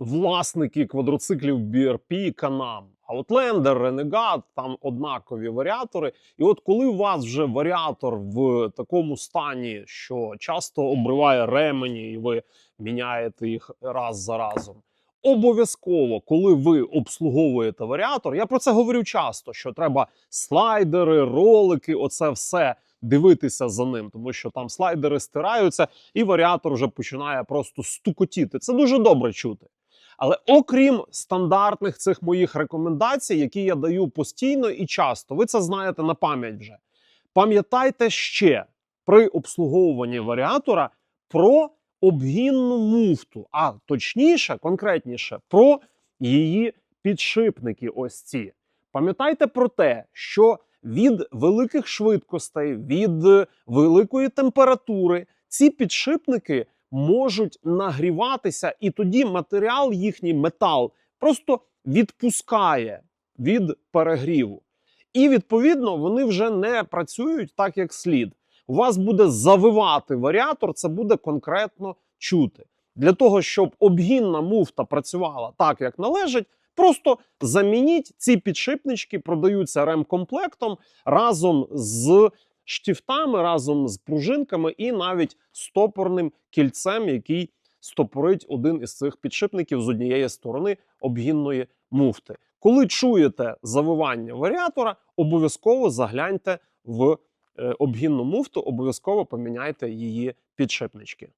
власники квадроциклів BRP Canam. Outlander, Renegade, там однакові варіатори. І от коли у вас вже варіатор в такому стані, що часто обриває ремені, і ви міняєте їх раз за разом. Обов'язково, коли ви обслуговуєте варіатор, я про це говорю часто: що треба слайдери, ролики, оце все дивитися за ним, тому що там слайдери стираються, і варіатор вже починає просто стукотіти. Це дуже добре чути. Але окрім стандартних цих моїх рекомендацій, які я даю постійно і часто, ви це знаєте на пам'ять вже. Пам'ятайте ще при обслуговуванні варіатора про обгінну муфту, а точніше, конкретніше, про її підшипники. Ось ці. Пам'ятайте про те, що від великих швидкостей, від великої температури ці підшипники можуть нагріватися, і тоді матеріал, їхній метал, просто відпускає від перегріву. І відповідно вони вже не працюють так, як слід. У вас буде завивати варіатор, це буде конкретно чути. Для того, щоб обгінна муфта працювала так, як належить, просто замініть ці підшипнички, продаються ремкомплектом разом з штифтами, разом з пружинками і навіть стопорним кільцем, який стопорить один із цих підшипників з однієї сторони обгінної муфти. Коли чуєте завивання варіатора, обов'язково загляньте в е, обгінну муфту, обов'язково поміняйте її підшипнички.